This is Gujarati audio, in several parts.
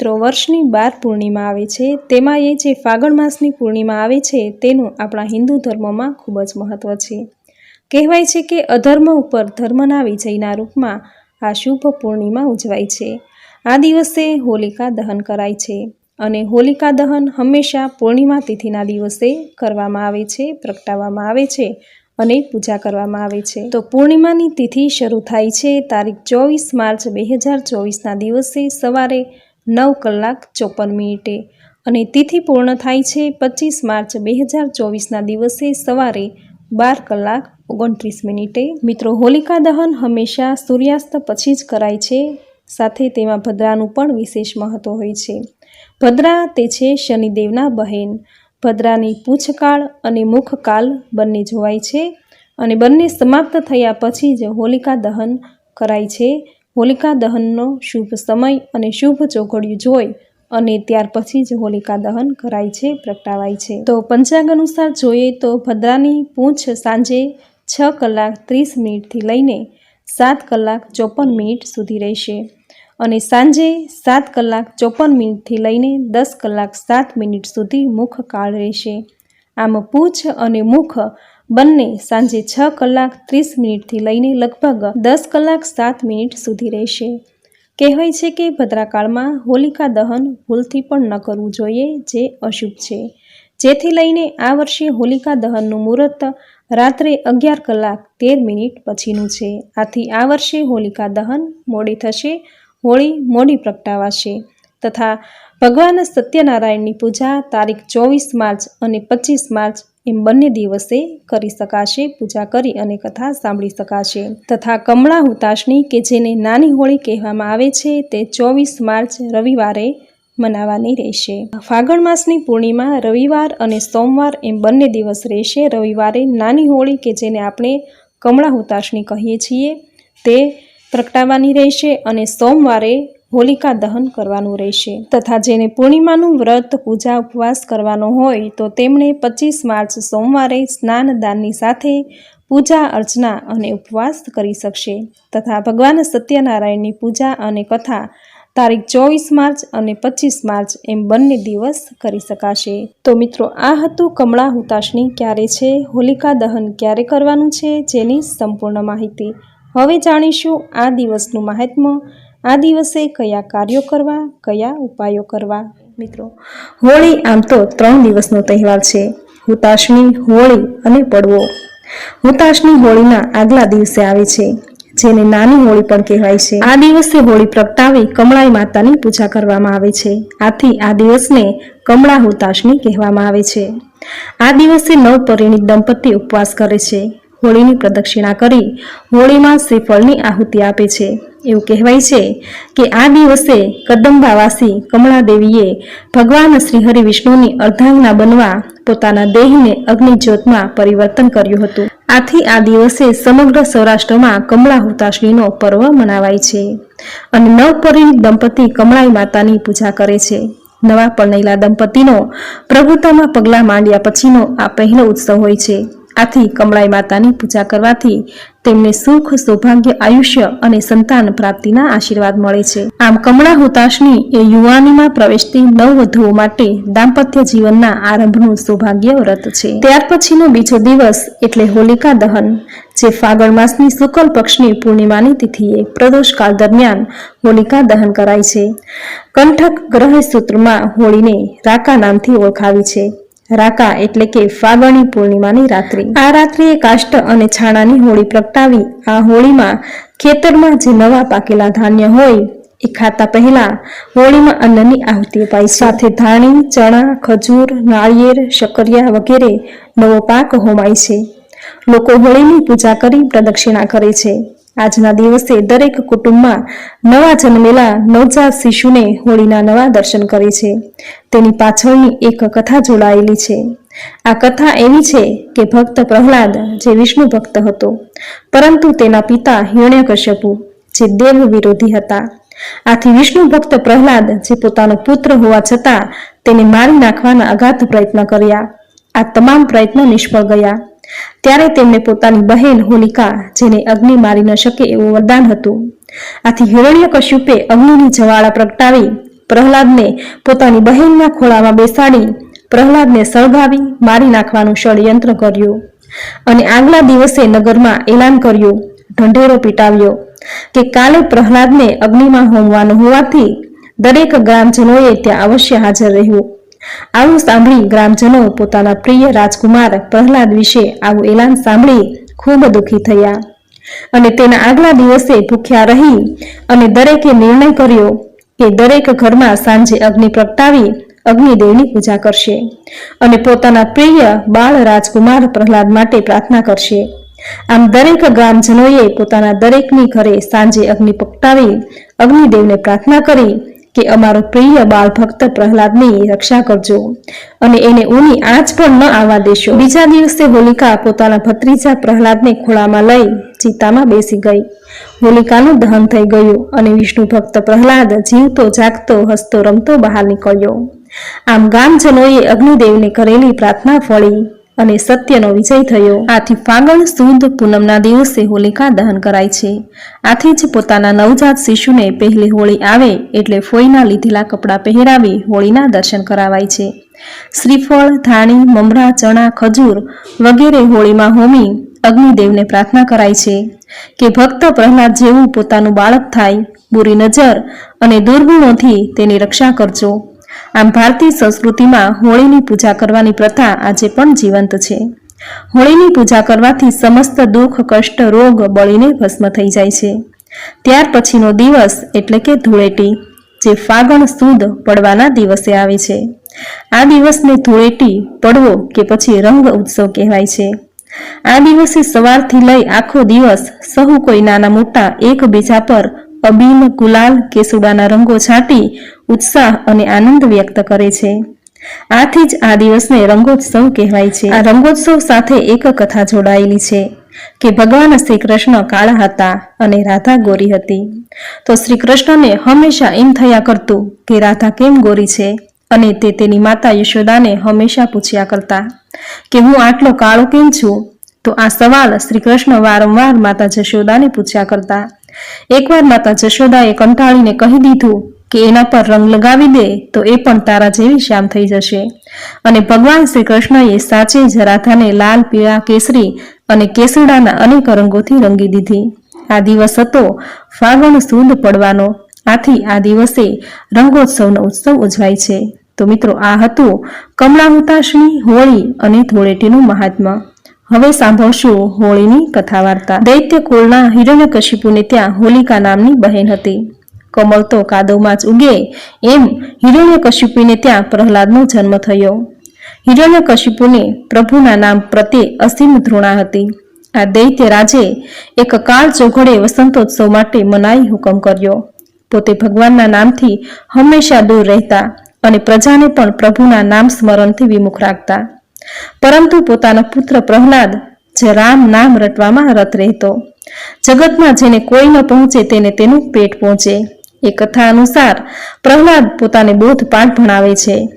મિત્રો વર્ષની બાર પૂર્ણિમા આવે છે. તેમાં એ જે ફાગણ માસની પૂર્ણિમા આવે છે, તેનું આપણા હિન્દુ ધર્મમાં ખૂબ જ મહત્ત્વ છે. કહેવાય છે કે અધર્મ ઉપર ધર્મના વિજયના રૂપમાં આ શુભ પૂર્ણિમા ઉજવાય છે. આ દિવસે હોલિકા દહન કરાય છે અને હોલિકા દહન હંમેશા પૂર્ણિમા તિથિના દિવસે કરવામાં આવે છે, પ્રગટાવવામાં આવે છે અને પૂજા કરવામાં આવે છે. તો પૂર્ણિમાની તિથિ શરૂ થાય છે તારીખ ચોવીસ માર્ચ બે હજાર ચોવીસના દિવસે સવારે નવ કલાક ચોપન મિનિટે અને તિથિ પૂર્ણ થાય છે પચીસ માર્ચ બે હજાર ચોવીસના દિવસે સવારે બાર કલાક ઓગણત્રીસ મિનિટે. મિત્રો, હોલિકા દહન હંમેશા સૂર્યાસ્ત પછી જ કરાય છે, સાથે તેમાં ભદ્રાનું પણ વિશેષ મહત્ત્વ હોય છે. ભદ્રા તે છે શનિદેવના બહેન. ભદ્રાની પૂછકાળ અને મુખકાલ બંને જોવાય છે અને બંને સમાપ્ત થયા પછી જ હોલિકા દહન કરાય છે. હોલિકા દહનનો શુભ સમય અને શુભ ચોઘડિયું જોઈ અને ત્યાર પછી જ હોલિકા દહન કરાય છે, પ્રગટાવાય છે. તો પંચાંગ અનુસાર જોઈએ તો ભદ્રાની પૂંછ સાંજે છ કલાક ત્રીસ મિનિટથી લઈને સાત કલાક ચોપન મિનિટ સુધી રહેશે અને સાંજે સાત કલાક ચોપન મિનિટથી લઈને દસ કલાક સાત મિનિટ સુધી મુખ કાળ રહેશે. આમ પૂંછ અને મુખ બંને સાંજે છ કલાક ત્રીસ મિનિટથી લઈને લગભગ દસ કલાક સાત મિનિટ સુધી રહેશે. કહેવાય છે કે ભદ્રાકાળમાં હોલિકા દહન ભૂલથી પણ ન કરવું જોઈએ, જે અશુભ છે. જેથી લઈને આ વર્ષે હોલિકા દહનનું મુહૂર્ત રાત્રે અગિયાર કલાક તેર મિનિટ પછીનું છે. આથી આ વર્ષે હોલિકા દહન મોડી થશે, હોળી મોડી પ્રગટાવાશે. તથા ભગવાન સત્યનારાયણની પૂજા તારીખ ચોવીસ માર્ચ અને પચીસ માર્ચ એમ બંને દિવસે કરી શકાશે, પૂજા કરી અને કથા સાંભળી શકાશે. તથા કમળા હુતાશની કે જેને નાની હોળી કહેવામાં આવે છે, તે ચોવીસ માર્ચ રવિવારે મનાવવાની રહેશે. ફાગણ માસની પૂર્ણિમા રવિવાર અને સોમવાર એમ બંને દિવસ રહેશે. રવિવારે નાની હોળી કે જેને આપણે કમળા હુતાશની કહીએ છીએ, તે પ્રગટાવવાની રહેશે અને સોમવારે હોલિકા દહન કરવાનું રહેશે. તથા જેને પૂર્ણિમાનું વ્રત, પૂજા, ઉપવાસ કરવાનો હોય, તો તેમણે પચીસ માર્ચ સોમવારે સ્નાન દાનની સાથે પૂજા અર્ચના અને ઉપવાસ કરી શકશે. તથા ભગવાન સત્યનારાયણની પૂજા અને કથા તારીખ ચોવીસ માર્ચ અને પચીસ માર્ચ એમ બંને દિવસ કરી શકાશે. તો મિત્રો, આ હતું કમળા હુતાશની ક્યારે છે, હોલિકા દહન ક્યારે કરવાનું છે, જેની સંપૂર્ણ માહિતી. હવે જાણીશું આ દિવસનું મહાત્મ્ય આ દિવસે કયા કાર્યો કરવા, કયા ઉપાયો કરવા? મિત્રો, હોળી આમ તો ત્રણ દિવસનો તહેવાર છે. હુતાશની હોળી અને પડવો. હુતાશની હોળીના આગલા દિવસે આવે છે, જેને નાની હોળી પણ કહેવાય છે. આ દિવસે હોળી પ્રગટાવી કમળાઈ માતાની પૂજા કરવામાં આવે છે. આથી આ દિવસને કમળા હુતાશની કહેવામાં આવે છે. આ દિવસે નવપરિણીત દંપતી ઉપવાસ કરે છે. હોળીની પ્રદક્ષિણા કરી હોળીમાં શ્રીફળની આહુતિ આપે છે. એવું કહેવાય છે કે આ દિવસે કદંબાવાસી કમળાદેવીએ ભગવાન શ્રી હરિ વિષ્ણુની અર્ધાંગના બનવા પોતાના દેહને અગ્નિજ્યોતમાં પરિવર્તન કર્યું હતું. આથી આ દિવસે સમગ્ર સૌરાષ્ટ્રમાં કમળા હુતાશ્રીનો પર્વ મનાવાય છે અને નવપરિણીત દંપતી કમળાઈ માતાની પૂજા કરે છે. નવા પરણેલા દંપતીનો પ્રભુતામાં પગલાં માંડ્યા પછીનો આ પહેલો ઉત્સવ હોય છે. આથી કમળાઈ માતાની પૂજા કરવાથી તેમને સુખ, સૌભાગ્ય, આયુષ્ય અને સંતાન પ્રાપ્તિના આશીર્વાદ મળે છે. આમ કમળા હુતાશની એ યુવાનીમાં પ્રવેશતી નવવધુઓ માટે દાંપત્ય જીવનના આરંભનું સૌભાગ્ય વ્રત છે. ત્યાર પછીનો બીજો દિવસ એટલે હોલિકા દહન, જે ફાગણ માસની શુક્લ પક્ષની પૂર્ણિમાની તિથિએ પ્રદોષકાળ દરમિયાન હોલિકા દહન કરાય છે. કંઠક ગ્રહ સૂત્રમાં હોળીને રાકા નામથી ઓળખાવી છે. રાકા એટલે કે ફાગણી પૂર્ણિમાની રાત્રિ. આ રાત્રિએ કાષ્ટ અને છાણાની હોળી પ્રગટાવી. આ હોળીમાં ખેતરમાં જે નવા પાકેલા ધાન્ય હોય, એ ખાતા પહેલા હોળીમાં અન્નની આહુતિ અપાય સાથે ધાણી, ચણા, ખજૂર, નાળિયેર શકરિયા વગેરે નવો પાક હોમાય છે. લોકો હોળીની પૂજા કરી પ્રદક્ષિણા કરે છે. આજના દિવસે દરેક કુટુંબમાં નવા જન્મેલા નવજાત શિશુને હોળીના નવા દર્શન કરે છે. તેની પાછળની એક કથા જોડાયેલી છે. આ કથા એવી છે કે ભક્ત પ્રહલાદ જે વિષ્ણુ ભક્ત હતો, પરંતુ તેના પિતા હિરણ્યકશ્યપુ જે દેવ વિરોધી હતા. આથી વિષ્ણુ ભક્ત પ્રહલાદ જે પોતાનો પુત્ર હોવા છતાં તેને મારી નાખવાના અગાધ પ્રયત્ન કર્યા. આ તમામ પ્રયત્નો નિષ્ફળ ગયા. ત્યારે તેમને પોતાની બહેન હોલિકા, જેને અગ્નિ મારી ન શકે એવું વરદાન હતું. આથી હિરણ્ય કશ્યુપે અગ્નિની જવાળા પ્રગટાવી, પ્રહલાદને પોતાની બહેનના ખોળામાં બેસાડી, પ્રહલાદને સળગાવી, મારી નાખવાનું ષડયંત્ર કર્યું અને આગલા દિવસે નગરમાં એલાન કર્યું, ઢંઢેરો પીટાવ્યો કે કાલે પ્રહલાદને અગ્નિમાં હોમવાનું હોવાથી દરેક ગ્રામજનોએ ત્યાં અવશ્ય હાજર રહેવું. આવું સાંભળી ગ્રામજનો પોતાના પ્રિય રાજકુમાર પ્રહલાદ વિશે આવું એલાન સાંભળી ખૂબ દુઃખી થયા. અને તેના આગલા દિવસે ભૂખ્યા રહી અને દરેકે નિર્ણય કર્યો કે દરેક ઘરમાં સાંજે અગ્નિ પ્રગટાવી અગ્નિદેવની પૂજા કરશે અને પોતાના પ્રિય બાળ રાજકુમાર પ્રહલાદ માટે પ્રાર્થના કરશે. આમ દરેક ગ્રામજનોએ પોતાના દરેકની ઘરે સાંજે અગ્નિ પ્રગટાવી અગ્નિદેવને પ્રાર્થના કરી કે અમારો પ્રિય બાળ ભક્ત પ્રહલાદની રક્ષા કરજો અને એને ઊની આંચ પણ ન આવવા દેશો. બીજા દિવસે હોલિકા પોતાના ભત્રીજા પ્રહલાદને ખોળામાં લઈ ચિતામાં બેસી ગઈ. હોલિકાનું દહન થઈ ગયું અને વિષ્ણુ ભક્ત પ્રહલાદ જીવતો, જાગતો, હસતો, રમતો બહાર નીકળ્યો. આમ ગામજનોએ અગ્નિદેવને કરેલી પ્રાર્થના ફળી. અને સત્યનો વિજય થયો. આથી ફાગણ સુદ પૂનમના દિવસે હોલિકા દહન કરાય છે. આથી જ પોતાના નવજાત શિશુને પહેલી હોળી આવે એટલે ફોઈના લીધેલા કપડાં પહેરાવી હોળીના દર્શન કરાવાય છે. શ્રીફળ, ધાણી, મમરા, ચણા, ખજૂર વગેરે હોળીમાં હોમી અગ્નિદેવને પ્રાર્થના કરાય છે કે ભક્ત પ્રહલાદ જેવું પોતાનું બાળક થાય. બુરી નજર અને દુર્ગુણોથી તેની રક્ષા કરજો. આમ ભારતીય સંસ્કૃતિમાં હોળીની પૂજા કરવાની પ્રથા આજે પણ જીવંત છે. હોળીની પૂજા કરવાથી સમસ્ત દુઃખ, કષ્ટ, રોગ બળીને ભસ્મ થઈ જાય છે. ત્યાર પછીનો દિવસ એટલે કે ધૂળેટી, જે ફાગણ સુદ પડવાના દિવસે આવે છે. આ દિવસને ધૂળેટી, પડવો કે પછી રંગ ઉત્સવ કહેવાય છે. આ દિવસે સવારથી લઈ આખો દિવસ સહુ કોઈ નાના મોટા એકબીજા પર અબીલ ગુલાલ કેસુડાના રંગો છાંટી ઉત્સાહ અને આનંદ વ્યક્ત કરે છે. આથી જ આ દિવસને રંગોત્સવ કહેવાય છે. આ રંગોત્સવ સાથે એક કથા જોડાયેલી છે કે ભગવાન શ્રી કૃષ્ણ કાળા હતા અને રાધા ગોરી હતી. તો શ્રી કૃષ્ણને હંમેશા એમ થયા કરતું કે રાધા કેમ ગોરી છે? અને તે તેની માતા યશોદાને હંમેશા પૂછ્યા કરતા કે હું આટલો કાળો કેમ છું? તો આ સવાલ શ્રી કૃષ્ણ વારંવાર માતા જશોદાને પૂછ્યા કરતા એકવાર માતા જશોદાએ કંટાળીને કહી દીધું કે એના પર રંગ લગાવી દે તો એ પણ તારા જેવી શ્યામ થઈ જશે. અને ભગવાન શ્રી કૃષ્ણએ સાચે જ રાધાને લાલ, પીળા, કેસરી અને કેસુડાના અનેક રંગોથી રંગી દીધી. આ દિવસ હતો ફાગણ સુદ પડવાનો. આથી આ દિવસે રંગોત્સવનો ઉત્સવ ઉજવાય છે. તો મિત્રો આ હતું કમળાહુતાશની હોળી અને ધૂળેટીનું મહાત્મા હવે સાંભળશું હોળીની કથા વાર્તા દૈત્ય કુળના હિરણ્યકશિપુને ત્યાં હોલિકા નામની બહેન હતી. કમળ તો કાદવમાં જ ઉગે એમ હિરણ્યકશિપુને ત્યાં પ્રહલાદનો જન્મ થયો. હિરણ્યકશિપુને પ્રભુના નામ પ્રત્યે અસીમ ધૃણા હતી. આ દૈત્ય રાજે એક કાળ ચોઘડે વસંતોત્સવ માટે મનાઈ હુકમ કર્યો. પોતે ભગવાનના નામથી હંમેશા દૂર રહેતા અને પ્રજાને પણ પ્રભુના નામ સ્મરણથી વિમુખ રાખતા. પરંતુ પોતાના પુત્ર પ્રહલાદ, જે રામ નામ રટવામાં રત રહેતો, જગતમાં જેને કોઈ ન પહોંચે તેને તેનું પેટ પહોંચે. એ કથા અનુસાર પ્રહલાદ પોતાને બોધપાઠ ભણાવે છે.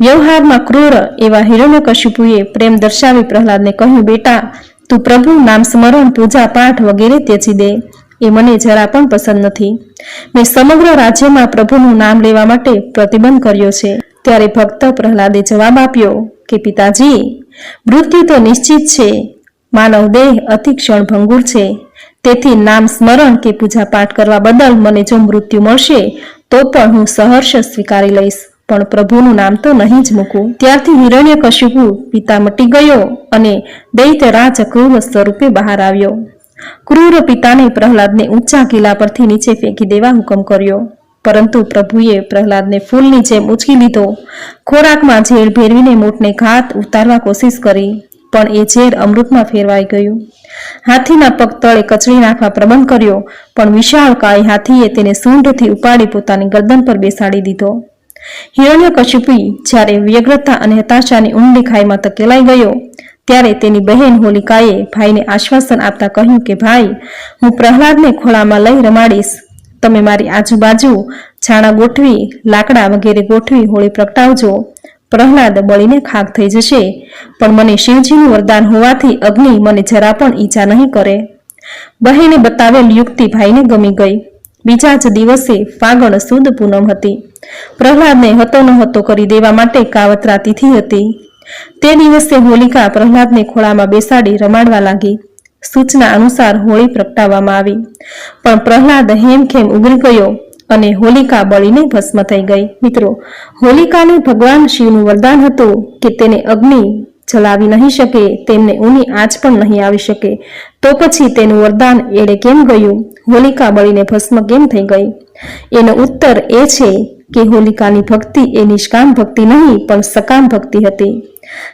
વ્યવહારમાં ક્રૂર એવા હિરણ્યકશિપુએ પ્રેમ દર્શાવી પ્રહલાદને કહ્યું, બેટા, તું પ્રભુ નામ સ્મરણ, પૂજા પાઠ વગેરે ત્યજી દે. એ મને જરા પણ પસંદ નથી. મેં સમગ્ર રાજ્યમાં પ્રભુનું નામ લેવા માટે પ્રતિબંધ કર્યો છે. ત્યારે ભક્ત પ્રહલાદે જવાબ આપ્યો કે પિતાજી, મૃત્યુ તો નિશ્ચિત છે, માનવ દેહ અતિ ક્ષણભંગુર છે. તેથી નામ સ્મરણ કે પૂજા પાઠ કરવા બદલ મને જો મૃત્યુ મળશે, તો પણ હું સહર્ષ સ્વીકારી લઈશ. પણ પ્રભુનું નામ તો નહીં જ મૂકું. ત્યારથી હિરણ્ય કશ્યપુ પિતા મટી ગયો અને દૈત્ય રાજ ક્રૂર સ્વરૂપે બહાર આવ્યો. ક્રૂર પિતાને પ્રહલાદને ઊંચા કિલ્લા પરથી નીચે ફેંકી દેવા હુકમ કર્યો. પરંતુ પ્રભુએ પ્રહલાદને ફૂલની જેમ ઉચકી લીધો. ખોરાકમાં ઝેર ભેરવીને મૂઠને ઘાત ઉતારવા કોશિશ કરી, પણ એ ઝેર અમૃતમાં ફેરવાઈ ગયું. હાથીના પગ તળે કચડી નાખવા પ્રબંધ કર્યો, પણ વિશાળ કાળી હાથીએ તેને સૂંઢથી ઉપાડી પોતાની ગરદન પર બેસાડી દીધો. હિરણ્યકશિપુ જ્યારે વ્યગ્રતા અને હતાશાની ઊંડી ખાઈમાં તકેલાઈ ગયો, ત્યારે તેની બહેન હોલિકાએ ભાઈને આશ્વાસન આપતા કહ્યું કે, ભાઈ, હું પ્રહલાદને ખોળામાં લઈ રમાડીશ. તમે મારી આજુબાજુ છાણા ગોઠવી, લાકડા વગેરે ગોઠવી હોળી પ્રગટાવજો. પ્રહલાદ બળીને ખાક થઈ જશે. પણ મને શિવજીનું વરદાન હોવાથી અગ્નિ મને જરા પણ ઈજા નહીં કરે. બહેને બતાવેલ યુક્તિ ભાઈને ગમી ગઈ. બીજા જ દિવસે ફાગણ સુદ પૂનમ હતી. પ્રહલાદને હતો ન હતો કરી દેવા માટે કાવતરા તિથિ હતી. તે દિવસે હોલિકા પ્રહલાદને ખોળામાં બેસાડી રમાડવા લાગી. સૂચના અનુસાર હોળી પ્રગટાવવામાં આવી. પણ પ્રહલાદ હેમખેમ ઉગરી ગયો અને હોલિકા બળીને ભસ્મ થઈ ગઈ. મિત્રો, હોલિકાને ભગવાન શિવનું વરદાન હતું કે તેને અગ્નિ જલાવી નહીં શકે, તેમને ઊની આંચ પણ નહીં આવી શકે. તો પછી તેનું વરદાન એળે કેમ ગયું? હોલિકા બળીને ભસ્મ કેમ થઈ ગઈ? એનો ઉત્તર એ છે કે હોલિકાની ભક્તિ એ નિષ્કામ ભક્તિ નહીં, પણ સકામ ભક્તિ હતી.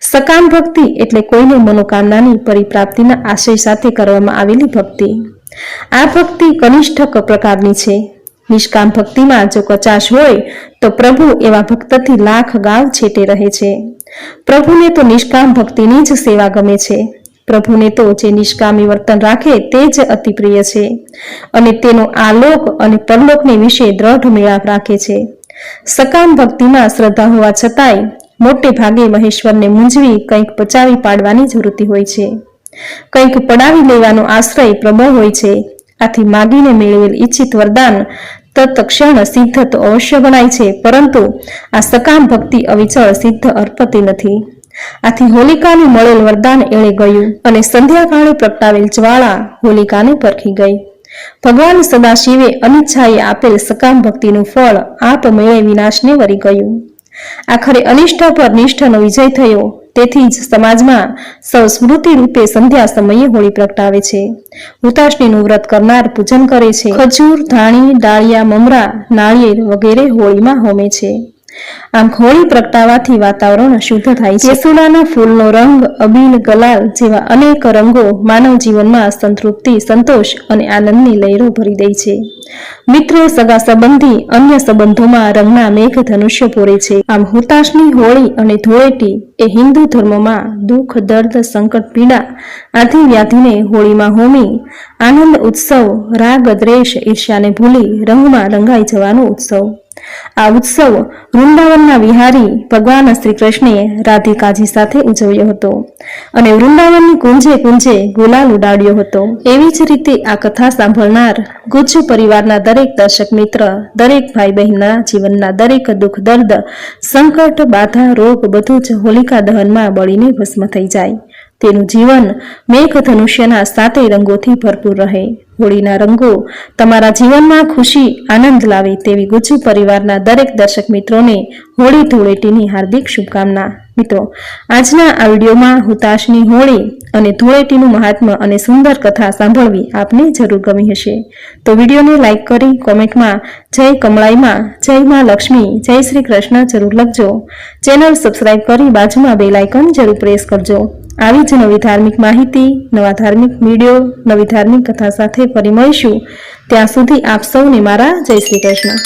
સકામ ભક્તિ એટલે કોઈને મનોકામનાની પરિપ્રાપ્તિના આશય સાથે કરવામાં આવેલી ભક્તિ. આ ભક્તિ કનિષ્ઠ પ્રકારની છે. નિષ્કામ ભક્તિમાં જો કચાશ હોય, તો પ્રભુ એવા ભક્તથી લાખ ગાવ છેટે રહે છે. પ્રભુને તો નિષ્કામ ભક્તિની જ સેવા ગમે છે. પ્રભુને તો જે નિષ્કામી વર્તન રાખે તે જ અતિ પ્રિય છે. અને તેનો આલોક અને પરલોકને વિશે દ્રઢ મેળાપ રાખે છે. સકામ ભક્તિમાં શ્રદ્ધા હોવા છતાંય મોટે ભાગે મહેશ્વરને મૂંઝવી કંઈક પચાવી પાડવાની જરૂરતી હોય છે. કંઈક પડાવી લેવાનો આશ્રય પ્રબળ હોય છે. આથી માગીને મેળવેલ ઈચ્છિત વરદાન તત્ક્ષણ સિદ્ધ તો અવશ્ય ગણાય છે, પરંતુ આ સકામ ભક્તિ અવિચળ સિદ્ધ અર્પતી નથી. આથી હોલિકાને મળેલ વરદાન એળે ગયું અને સંધ્યાકાળે પ્રગટાવેલ જ્વાળા હોલિકાને પરખી ગઈ. ભગવાન સદાશિવે અનિચ્છાએ આપેલ સકામ ભક્તિનું ફળ આપમેળે વિનાશને વરી ગયું. આખરે અનિષ્ઠ પર નિષ્ઠનો વિજય થયો. તેથી જ સમાજમાં સૌ સ્મૃતિ રૂપે સંધ્યા સમયે હોળી પ્રગટાવે છે. હુતાશનીનું વ્રત કરનાર પૂજન કરે છે. ખજૂર, ધાણી, ડાળિયા, મમરા, નાળિયેર વગેરે હોળીમાં હોમે છે. આમ હોળી પ્રગટાવાથી વાતાવરણ શુદ્ધ થાય છે. કેસુડાના ફૂલનો રંગ અબીલ ગલાલ જેવા અનેક રંગો માનવ જીવનમાં સંતૃપ્તિ, સંતોષ અને આનંદની લહેરો ભરી દે છે. મિત્રો, સગા સંબંધી, અન્ય સંબંધોમાં રંગના મેઘ ધનુષ્ય પૂરે છે. આમ હુતાશની હોળી અને ધૂળેટી એ હિન્દુ ધર્મમાં દુઃખ, દર્દ, સંકટ, પીડા આથી વ્યાધિને હોળીમાં હોમી આનંદ, ઉત્સવ, રાગ, દ્વેષ, ઈર્ષ્યાને ભૂલી રંગમાં રંગાઈ જવાનો ઉત્સવ. આ ઉત્સવ વૃંદાવનના વિહારી ભગવાન શ્રી કૃષ્ણે રાધિકાજી સાથે ઉજવ્યો હતો અને વૃંદાવનની કુંજે કુંજે ગુલાલ ઉડાડ્યો હતો. એવી જ રીતે આ કથા સાંભળનાર ગુજ્જ પરિવારના દરેક દર્શક મિત્ર, દરેક ભાઈ બહેનના જીવનના દરેક દુઃખ, દર્દ, સંકટ, બાધા, રોગ બધું જ હોલિકા દહનમાં બળીને ભસ્મ થઈ જાય. તેનું જીવન મેઘ ધનુષ્યના સાતેય રંગોથી ભરપૂર રહે. હોળીના રંગો તમારા જીવનમાં ખુશી, આનંદ લાવે તેવી ગુજ્જુ પરિવારના દરેક દર્શક મિત્રોને હોળી ધૂળેટીની હાર્દિક શુભકામના. મિત્રો, આજના આ વિડીયોમાં હુતાશની હોળી અને ધૂળેટીનું મહાત્મ્ય અને સુંદર કથા સાંભળવી આપને જરૂર ગમી હશે. તો વિડીયોને લાઇક કરી કોમેન્ટમાં જય કમળાઈમાં, જય માં લક્ષ્મી, જય શ્રી કૃષ્ણ જરૂર લખજો. ચેનલ સબસ્ક્રાઇબ કરી બાજુમાં બે લાઇકન જરૂર પ્રેસ કરજો. આવી જ નવી ધાર્મિક માહિતી, નવા ધાર્મિક વીડિયો, નવી ધાર્મિક કથા સાથે ફરી મળીશું. ત્યાં સુધી આપ સૌને મારા જય શ્રી કૃષ્ણ.